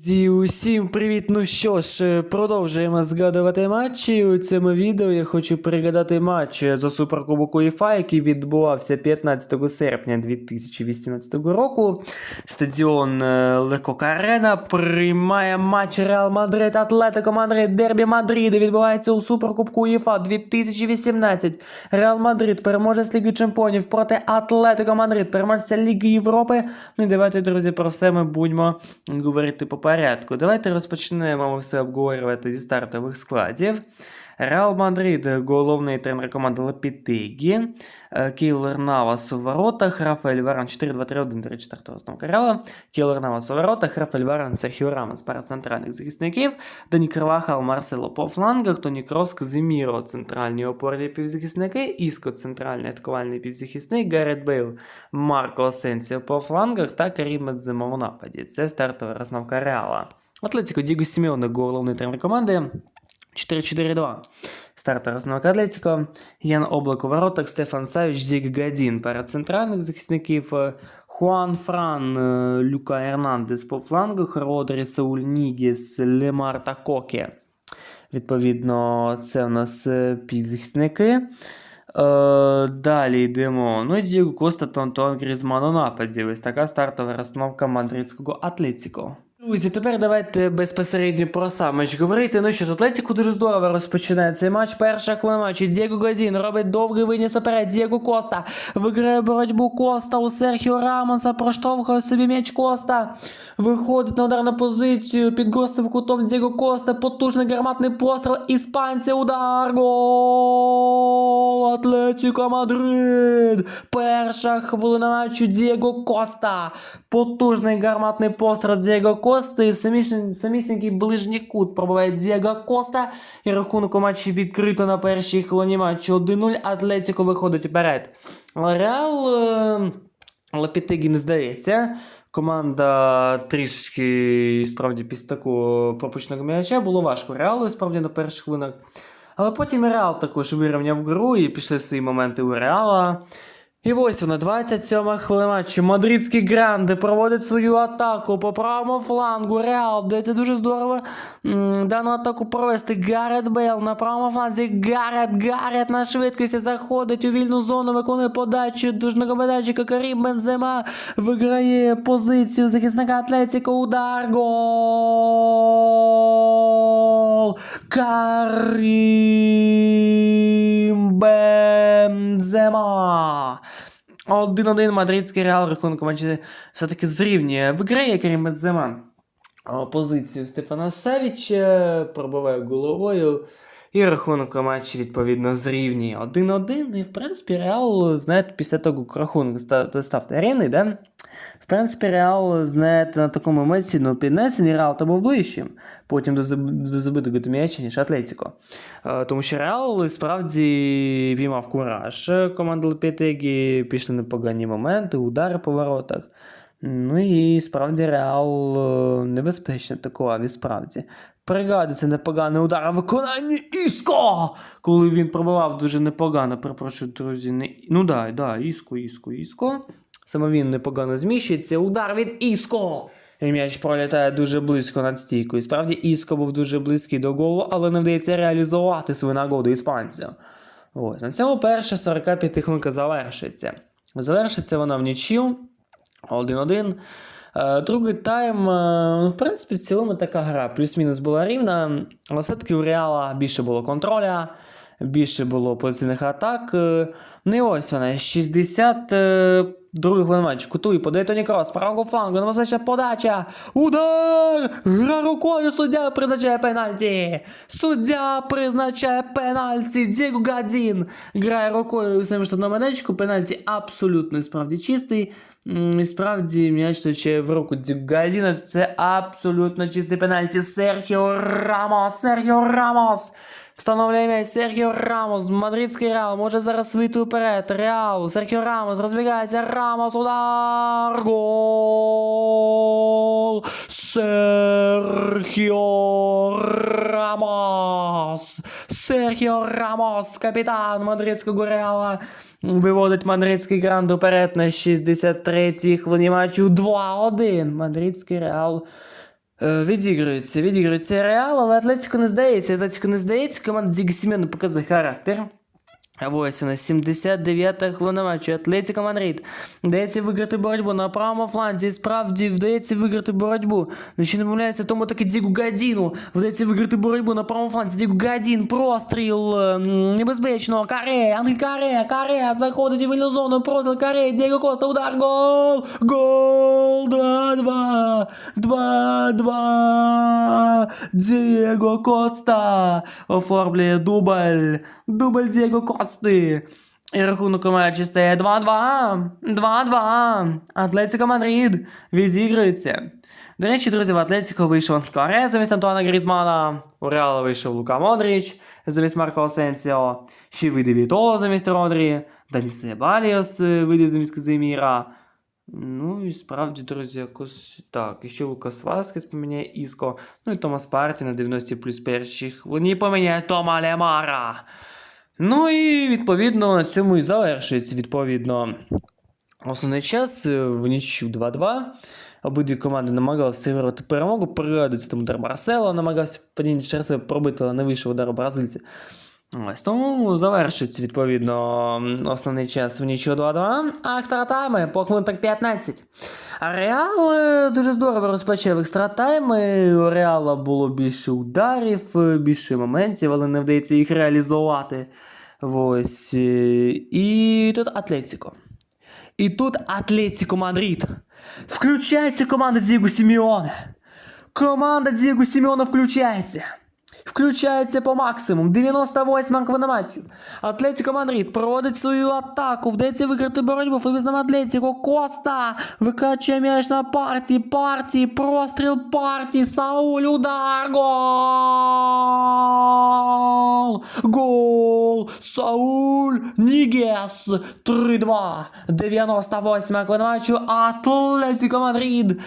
Зі усім привіт! Ну що ж, е, продовжуємо згадувати матчі. У цьому відео я хочу пригадати матч за Суперкубок УЄФА, який відбувався 15 серпня 2018 року. Стадіон е, Лекока приймає матч Реал Мадрид Атлетико Мадрид Дербі Мадриди. Відбувається у Суперкубку УЄФА 2018. Реал Мадрид переможець Ліги Чемпіонів проти Атлетико Мадрид, переможця Ліги Європи. Ну і давайте, друзі, про все ми будемо говорити по порядку. Давайте розпочнемо все обговорювати зі стартових складів. Реал Мадрид, головний тренер команди Лапітегі, Кейлер Навас у воротах, Рафаель Варан 4-2-3-1, до речі, стартова основка Реала, Кейлер Навас у воротах, Рафаель Варан, Серхіо Рамос, пара центральних захисників, Дані Кривахал, Марсело по флангах, Тоні Крос, Казиміро, центральні опорні півзахисники, Іско, центральний атакувальний півзахисник, Гарет Бейл, Марко Асенсіо по флангах та Карім Бензема у нападі. Це стартова розновка Реала. Атлетико Діго Сімеоне, головний тренер команди. 4-4-2. Стартер основка Атлетико. Ян Облак у воротах, Стефан Савіч, Діг Гадін. Пара центральних захисників. е, Хуан Фран, е, Люка Ернандес по флангах, Родрі, Сауль Нігіс, Лемар та Коке. Відповідно, це у нас е, півзахисники. Е, далі йдемо. Ну і Діго Коста та Антуан Грізман у нападі. Ось така стартова розстановка мадридського Атлетико. Друзі, тепер давайте безпосередньо про сам матч говорити. Ну що ж, Атлетико дуже здорово розпочинає цей матч. Перша хвилина матчу. Дієго Газін робить довгий виніс уперед. Дієго Коста виграє боротьбу Коста у Серхіо Рамоса. Проштовхує собі м'яч Коста. Виходить на ударну позицію під гостем кутом Дієго Коста. Потужний гарматний постріл. Іспанці удар. Гол! Атлетико Мадрид. Перша хвилина матчу Дієго Коста. Потужний гарматний постріл Дієго Коста. І в самісінький, самісінький ближній кут пробиває Дієго Коста. І рахунок у матчі відкрито на першій хвилині матчу 1-0. Атлетико виходить вперед. Реал е, Лапітегі не здається. Команда трішки справді після такого пропущеного м'яча було важко Реалу справді на перших хвилинах. Але потім Реал також вирівняв гру і пішли свої моменти у Реала. І ось вона, 27 хвилина матчу. Мадридський Гранди проводить свою атаку по правому флангу. Реал вдається дуже здорово дану атаку провести. Гарет Бейл на правому фланзі. Гарет, Гарет на швидкості заходить у вільну зону, виконує подачу дужного подачика Карім Бензема. Виграє позицію захисника Атлетіко. Удар. Гол! Карім Бензема. 1-1 мадридський реал рахунок матчі все-таки зрівнює. Виграє Карім Бензема медзема. позицію Стефана Савіча, пробиває головою. І рахунок матчі, відповідно, зрівнює 1-1. І, в принципі, Реал, знаєте, після того, як рахунок став рівний, да? В принципі, Реал, знаєте, на такому емоційному піднесенні Реал то був ближчим. Потім до, заб- до забитого до м'яча, ніж Атлетіко. Е, Тому що Реал справді піймав кураж. Команда Лепетегі пішли непогані моменти, удари по воротах. Ну і справді Реал е, небезпечно атакував, і справді. Пригадується непоганий удар а виконання Іско! Коли він пробивав дуже непогано, перепрошую, друзі. Не... Ну да, да, Іско, Іско, Іско. Саме він непогано зміщується. Удар від Іско! І м'яч пролітає дуже близько над стійкою. Справді Іско був дуже близький до голу, але не вдається реалізувати свою нагоду іспанця. Ось, на цьому перша 45 хвилинка завершиться. Завершиться вона в нічю. 1-1. Е, Другий тайм, е, ну, в принципі, в цілому така гра. Плюс-мінус була рівна, але все-таки у Реала більше було контроля, більше було позиційних атак. Е, Ну і ось вона, 62 хвилин матч. Кутуй, подає Тоні Крос, правого флангу, небезпечна подача. Удар! Гра рукою, суддя призначає пенальті. Суддя призначає пенальті. Діго Гадін грає рукою самому штатному медичку. Пенальті абсолютно справді чистий. І справді м'яч точе в руку Діго Гадіна. Це абсолютно чистий пенальті. Серхіо Рамос, Серхіо Рамос. Встановлює м'яч Серхіо Рамос, мадридський Реал, може зараз вийти вперед. Реал, Серхіо Рамос, розбігається, Рамос, удар, гол! Серхіо Рамос! Серхіо Рамос, капітан мадридського Реала, виводить мадридський гранд уперед на 63-й хвилині матчу 2-1. Мадридський Реал Відігрується, відігрується Реал, але Атлетико не здається. Атлетико не здається, команда Діго Сімеона показує характер. А ось у нас 79-та хвилина матчу. Атлетико Мадрид. Вдається виграти боротьбу на правому фланзі. І Справді вдається виграти боротьбу. Якщо не помиляюся, тому таки Дігу Гадіну. Вдається виграти боротьбу на правому фланзі. Дігу Гадін. Простріл ем, небезпечно. Каре, Англій Каре, Каре. Заходить у вільну зону. Простріл Каре. Діго Коста. Удар. Гол. Гол. 2-2. 2-2. Діго Коста оформлює дубль. Дубль Діго Кости. І рахунок у матчі стає 2-2. 2-2. Атлетико Мадрид відігрується. До речі, друзі, в Атлетико вийшов Каре замість Антуана Грізмана. У Реала вийшов Лука Модріч замість Марко Асенсіо. Ще вийде Віто замість Родрі. Дані Себаліос е, вийде замість Казиміра. Ну і справді, друзі, якось так. І ще Лукас Васкес поміняє Іско. Ну і Томас Парті на 90 плюс першій хвилині поміняє Тома Лемара. Ну і відповідно на цьому і завершується відповідно основний час е, в ніч 2-2. Обидві команди намагалися вирвати перемогу. При 11 удар Барсело намагався подіяти через себе пробити, але не вийшов удар бразильця. Ось тому завершується відповідно основний час в нічого 2-2. А екстратайми по хвилинах 15. А Реал е, дуже здорово розпочав екстратайми. У Реала було більше ударів, е, більше моментів, але не вдається їх реалізувати. Ось. е, І тут Атлетико. І тут Атлетико Мадрид. Включається команда Дієго Сімеоне. Команда Дієго Сімеона включається. Включається по максимуму. 98 хвилина матчу. Атлетико Мадрид проводить свою атаку. Вдається виграти боротьбу футболістам Атлетико. Коста викачує м'яч на партії. Партії. Простріл партії. Сауль. Удар. Гол. Гол. Сауль. Нігес. 3-2. 98 хвилина матчу. Атлетико Мадрид.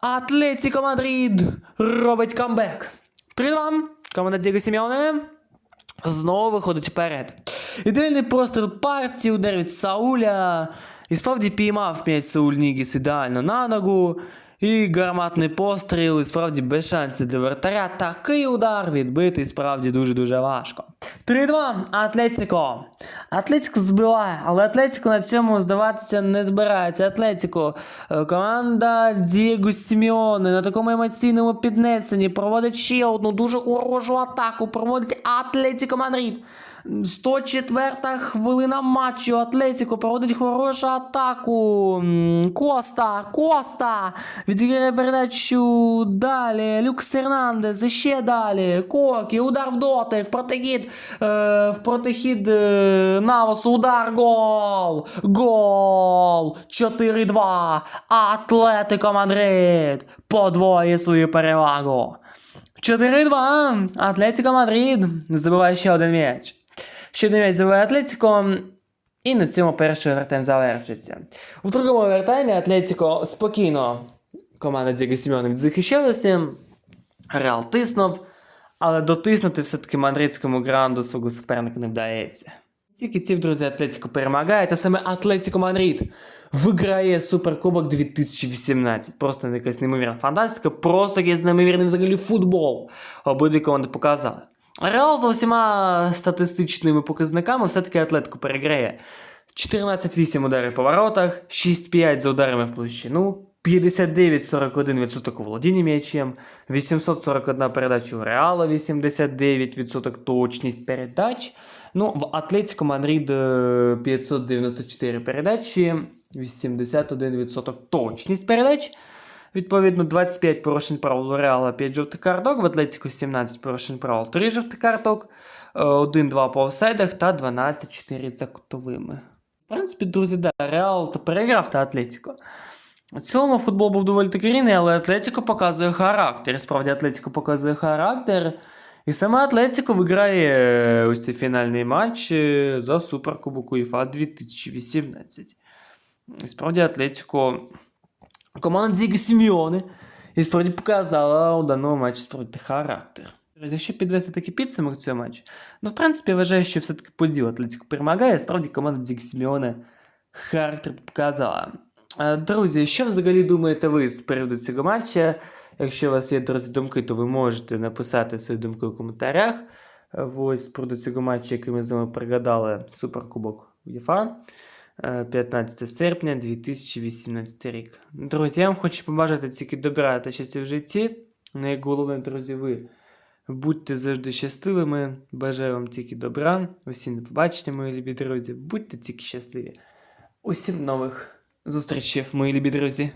Атлетико Мадрид робить камбек. 3-2. Команда Діго Сімеоне знову виходить вперед. Ідеальний простріл партії, удар від Сауля. І справді піймав м'яч Сауль Нігіс ідеально на ногу. І гарматний постріл, і справді без шансів для вратаря. Такий удар відбитий справді дуже-дуже важко. 3-2. Атлетико. Атлетико збиває, але Атлетико на цьому здаватися не збирається. Атлетико. е, Команда Дієго Сімеоне на такому емоційному піднесенні проводить ще одну дуже хорошу атаку. Проводить Атлетико Мадрид. 104 хвилина матчу. Атлетико проводить хорошу атаку. Коста, Коста. Відіграє передачу далі. Люкс Ернандес, ще далі. Кокі, удар в дотик, протихід, е, в протихід е, Навосу, удар, гол. Гол. 4-2. Атлетико Мадрид подвоює свою перевагу. 4-2. Атлетико Мадрид забиває ще один м'яч. Ще один м'яч забиває Атлетико. І на цьому перший овертайм завершиться. У другому овертаймі Атлетико спокійно команда Діга Сімеона захищалася. Реал тиснув, але дотиснути все-таки мадридському гранду свого суперника не вдається. Ці, друзі, Атлетико перемагає, та саме Атлетико Мадрид виграє Суперкубок 2018. Просто якась неймовірна фантастика, просто якийсь неймовірний взагалі футбол. Обидві команди показали. Реал за всіма статистичними показниками все-таки Атлетико переграє. 14-8 ударів по воротах, 6-5 за ударами в площину, 59-41% володіння м'ячем, 841 передача у Реала, 89% точність передач. Ну, в Атлетико Мадрид е, 594 передачі, 81% точність передач. Відповідно, 25 порушень правил у Реала, 5 жовтих карток, в Атлетико 17 порушень правил, 3 жовтих карток, 1-2 по офсайдах та 12-4 за кутовими. В принципі, друзі, да, Реал та переграв та Атлетико. У цілому футбол був доволі таки рівний, але Атлетико показує характер. Справді Атлетико показує характер. І саме Атлетико виграє е, ось цей фінальний матч е, за Суперкубок УЄФА 2018. І справді Атлетико команда Діго Сімеоне і справді показала у даному матчі справді характер. Друзі, Якщо підвести такий підсумок цього матчу, ну в принципі я вважаю, що все-таки поділ Атлетико перемагає, справді команда Діго Сімеоне характер показала. Е, Друзі, що взагалі думаєте ви з приводу цього матча? Якщо у вас є, друзі, думки, то ви можете написати свої думки у коментарях. Е, Ось про цього матчу, який ми з вами пригадали, Суперкубок УЄФА. е, 15 серпня 2018 рік. Друзі, я вам хочу побажати тільки добра та щастя в житті. Найголовніше, друзі, ви будьте завжди щасливими. Бажаю вам тільки добра. Усім до побачення, мої любі друзі. Будьте тільки щасливі. Усім нових зустрічей, мої любі друзі.